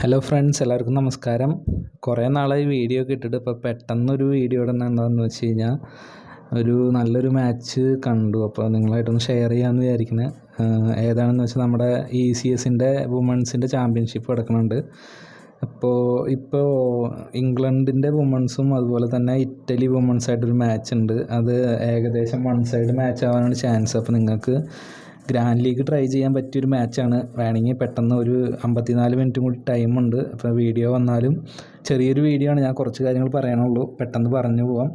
Hello friends എല്ലാവർക്കും നമസ്കാരം. കുറേ നാളായി വീഡിയോ ഒക്കെ ഇട്ടിട്ട് ഇപ്പോൾ പെട്ടെന്നൊരു വീഡിയോ ഇടുന്ന എന്താണെന്ന് വെച്ച് കഴിഞ്ഞാൽ ഒരു നല്ലൊരു മാച്ച് കണ്ടു. അപ്പോൾ നിങ്ങളായിട്ടൊന്ന് ഷെയർ ചെയ്യാമെന്ന് വിചാരിക്കുന്നത് ഏതാണെന്ന് വെച്ചാൽ നമ്മുടെ ഇ സി എസിന്റെ വുമൺസിന്റെ ചാമ്പ്യൻഷിപ്പ് കിടക്കുന്നുണ്ട് അപ്പോൾ ഇപ്പോൾ ഇംഗ്ലണ്ടിന്റെ വുമൺസും അതുപോലെ തന്നെ ഇറ്റലി വുമൺസായിട്ടൊരു മാച്ച് ഉണ്ട്. അത് ഏകദേശം വൺ സൈഡ് മാച്ച് ആവാനാണ് ചാൻസ് അപ്പോൾ നിങ്ങൾക്ക് ഗ്രാൻഡ് ലീഗ് ട്രൈ ചെയ്യാൻ പറ്റിയൊരു മാച്ചാണ് വേണമെങ്കിൽ പെട്ടെന്ന് ഒരു അമ്പത്തിനാല് മിനിറ്റും കൂടി ടൈമുണ്ട് അപ്പോൾ വീഡിയോ വന്നാലും ചെറിയൊരു വീഡിയോ ആണ്. ഞാൻ കുറച്ച് കാര്യങ്ങൾ പറയാനുള്ളൂ പെട്ടെന്ന് പറഞ്ഞു പോവാം.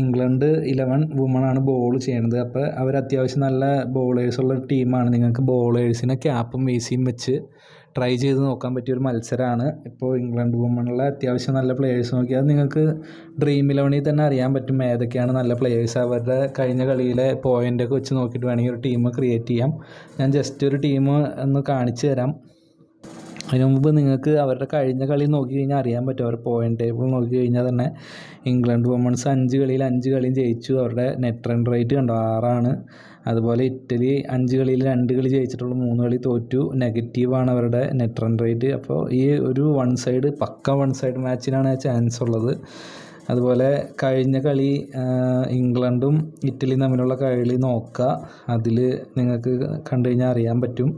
ഇംഗ്ലണ്ട് ഇലവൻ വുമണാണ് ബോൾ ചെയ്യണത്. അപ്പോൾ അവർ അത്യാവശ്യം നല്ല ബോളേഴ്സുള്ള ടീമാണ് നിങ്ങൾക്ക് ബോളേഴ്സിനെ ക്യാപ്പും വീസിയും വെച്ച് ട്രൈ ചെയ്ത് നോക്കാൻ പറ്റിയ ഒരു മത്സരമാണ് ഇപ്പോൾ ഇംഗ്ലണ്ട് വുമണിലെ അത്യാവശ്യം നല്ല പ്ലെയേഴ്സ് നോക്കിയാൽ നിങ്ങൾക്ക് ഡ്രീം ഇലവനിൽ തന്നെ അറിയാൻ പറ്റും ഏതൊക്കെയാണ് നല്ല പ്ലെയേഴ്സ് അവരുടെ കഴിഞ്ഞ കളിയിലെ പോയിന്റൊക്കെ വെച്ച് നോക്കിയിട്ട് വേണമെങ്കിൽ ഒരു ടീം ക്രിയേറ്റ് ചെയ്യാം. ഞാൻ ജസ്റ്റ് ഒരു ടീം ഒന്ന് കാണിച്ചു തരാം. അതിന് മുമ്പ് നിങ്ങൾക്ക് അവരുടെ കഴിഞ്ഞ കളി നോക്കി കഴിഞ്ഞാൽ അറിയാൻ പറ്റും. അവരുടെ പോയിന്റ് ടേബിൾ നോക്കി കഴിഞ്ഞാൽ തന്നെ ഇംഗ്ലണ്ട് വുമൺസ് അഞ്ച് കളിയിൽ അഞ്ച് കളിയും ജയിച്ചു. അവരുടെ നെറ്റ് റൺ റേറ്റ് കണ്ടോ? ആറാണ്. അതുപോലെ ഇറ്റലി അഞ്ച് കളിയിൽ രണ്ട് കളി ജയിച്ചിട്ടുള്ളൂ. മൂന്ന് കളി തോറ്റു. നെഗറ്റീവാണ് അവരുടെ നെറ്റ് റൺ റേറ്റ് അപ്പോൾ ഈ ഒരു വൺ സൈഡ് പക്ക വൺ സൈഡ് മാച്ചിനാണ് ചാൻസ് ഉള്ളത്. അതുപോലെ കഴിഞ്ഞ കളി ഇംഗ്ലണ്ടും ഇറ്റലിയും തമ്മിലുള്ള കളി നോക്കുക. അതിൽ നിങ്ങൾക്ക് കണ്ടു കഴിഞ്ഞാൽ അറിയാൻ പറ്റും.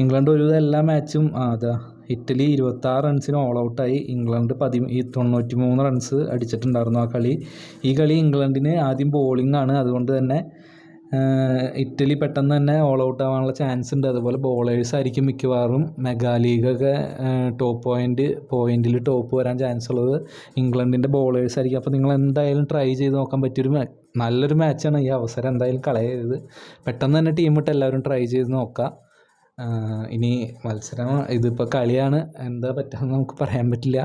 ഇംഗ്ലണ്ട് ഒരു എല്ലാ മാച്ചും അതാ ഇറ്റലി ഇരുപത്താറ് റൺസിന് ഓൾ ഔട്ടായി ഇംഗ്ലണ്ട് പതി തൊണ്ണൂറ്റി മൂന്ന് റൺസ് അടിച്ചിട്ടുണ്ടായിരുന്നു ആ കളി. ഈ കളി ഇംഗ്ലണ്ടിന് ആദ്യം ബോളിംഗ് ആണ്. അതുകൊണ്ട് തന്നെ ഇറ്റലി പെട്ടെന്ന് തന്നെ ഓൾ ഔട്ട് ആവാനുള്ള ചാൻസ് ഉണ്ട്. അതുപോലെ ബോളേഴ്സ് ആയിരിക്കും മിക്കവാറും. മെഗാ ലീഗൊക്കെ ടോപ്പ് പോയിന്റ് പോയിന്റിൽ ടോപ്പ് വരാൻ ചാൻസ് ഉള്ളത് ഇംഗ്ലണ്ടിന്റെ ബോളേഴ്സ് ആയിരിക്കും. അപ്പോൾ നിങ്ങൾ എന്തായാലും ട്രൈ ചെയ്ത് നോക്കാൻ പറ്റിയൊരു നല്ലൊരു മാച്ചാണ് ഈ അവസരം എന്തായാലും കളയരുത്. പെട്ടെന്ന് തന്നെ ടീം ഇട്ട് എല്ലാവരും ട്രൈ ചെയ്ത് നോക്കുക ഇനി മത്സരം ഇതിപ്പോൾ കളിയാണ്. എന്താ പറ്റുക നമുക്ക് പറയാൻ പറ്റില്ല.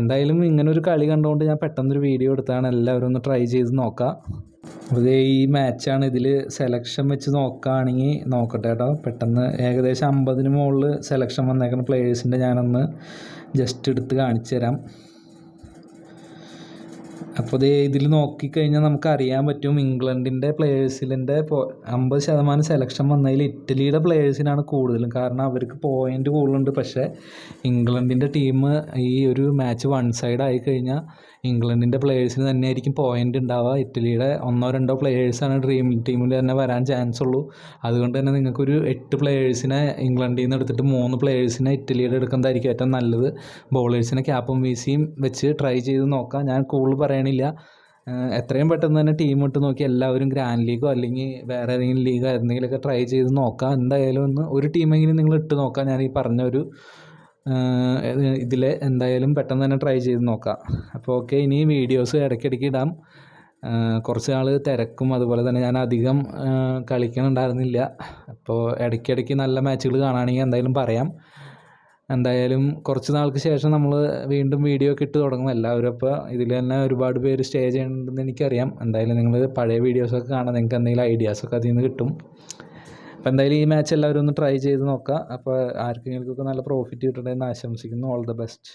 എന്തായാലും ഇങ്ങനെ ഒരു കളി കണ്ടുകൊണ്ട് ഞാൻ പെട്ടെന്നൊരു വീഡിയോ എടുത്താണ്. എല്ലാവരും ഒന്ന് ട്രൈ ചെയ്ത് നോക്കാം. അത് ഈ മാച്ചാണ് ഇതിൽ സെലക്ഷൻ വെച്ച് നോക്കുകയാണെങ്കിൽ നോക്കട്ടെ കേട്ടോ പെട്ടെന്ന് ഏകദേശം അമ്പതിന് മുകളിൽ സെലക്ഷൻ വന്നേക്കുന്ന പ്ലേയേഴ്സിന്റെ ഞാനൊന്ന് ജസ്റ്റ് എടുത്ത് കാണിച്ചു തരാം. അപ്പോൾ ഇത് ഇതിൽ നോക്കിക്കഴിഞ്ഞാൽ നമുക്ക് അറിയാൻ പറ്റും ഇംഗ്ലണ്ടിന്റെ പ്ലേയേഴ്സിലിന്റെ അമ്പത് ശതമാനം സെലക്ഷൻ വന്നതിൽ ഇറ്റലിയുടെ പ്ലേയേഴ്സിനാണ് കൂടുതലും. കാരണം അവർക്ക് പോയിന്റ് കൂടുതലുണ്ട്. പക്ഷേ ഇംഗ്ലണ്ടിന്റെ ടീം ഈ ഒരു മാച്ച് വൺ സൈഡ് ആയി കഴിഞ്ഞാൽ ഇംഗ്ലണ്ടിന്റെ പ്ലേയേഴ്സിന് തന്നെയായിരിക്കും പോയിന്റ് ഉണ്ടാവുക. ഇറ്റലിയുടെ ഒന്നോ രണ്ടോ പ്ലേയേഴ്സാണ് ഡ്രീം ടീമിൽ തന്നെ വരാൻ ചാൻസ് ഉള്ളൂ. അതുകൊണ്ട് തന്നെ നിങ്ങൾക്കൊരു എട്ട് പ്ലേയേഴ്സിനെ ഇംഗ്ലണ്ടിൽ നിന്ന് എടുത്തിട്ട് മൂന്ന് പ്ലേയേഴ്സിനെ ഇറ്റലിയുടെ എടുക്കുന്നതായിരിക്കും ഏറ്റവും നല്ലത്. ബോളേഴ്സിനെ ക്യാപ്പും വീസിയും വെച്ച് ട്രൈ ചെയ്ത് നോക്കാം. ഞാൻ കൂടുതൽ പറയണില്ല എത്രയും പെട്ടെന്ന് തന്നെ ടീം ഇട്ട് നോക്കി എല്ലാവരും ഗ്രാൻഡ് ലീഗോ അല്ലെങ്കിൽ വേറെ ഏതെങ്കിലും ലീഗോ എന്തെങ്കിലുമൊക്കെ ട്രൈ ചെയ്ത് നോക്കാം. എന്തായാലും ഒന്ന് ഒരു ടീമെങ്കിലും നിങ്ങൾ ഇട്ട് നോക്കാം. ഞാൻ ഈ പറഞ്ഞ ഒരു ഇതിൽ എന്തായാലും പെട്ടെന്ന് തന്നെ ട്രൈ ചെയ്ത് നോക്കാം. അപ്പോൾ ഓക്കെ ഇനി വീഡിയോസ് ഇടയ്ക്കിടയ്ക്ക് ഇടാം. കുറച്ച് നാൾ തിരക്കും. അതുപോലെ തന്നെ ഞാൻ അധികം കളിക്കണുണ്ടായിരുന്നില്ല. അപ്പോൾ ഇടയ്ക്കിടയ്ക്ക് നല്ല മാച്ചുകൾ കാണുകയാണെങ്കിൽ എന്തായാലും പറയാം. എന്തായാലും കുറച്ച് നാൾക്ക് ശേഷം നമ്മൾ വീണ്ടും വീഡിയോ ഒക്കെ ഇട്ട് തുടങ്ങും. എല്ലാവരും അപ്പോൾ ഇതിൽ തന്നെ ഒരുപാട് പേര് സ്റ്റേ ചെയ്യണമെന്ന് എനിക്കറിയാം. എന്തായാലും നിങ്ങൾ പഴയ വീഡിയോസൊക്കെ കാണാൻ നിങ്ങൾക്ക് എന്തെങ്കിലും ഐഡിയാസൊക്കെ അതിൽ നിന്ന് കിട്ടും. അപ്പോൾ എന്തായാലും ഈ മാച്ച് എല്ലാവരും ഒന്ന് ട്രൈ ചെയ്ത് നോക്കുക അപ്പോൾ ആർക്കെങ്കിലും നല്ല പ്രോഫിറ്റ് കിട്ടണമെന്ന് ആശംസിക്കുന്നു. All the best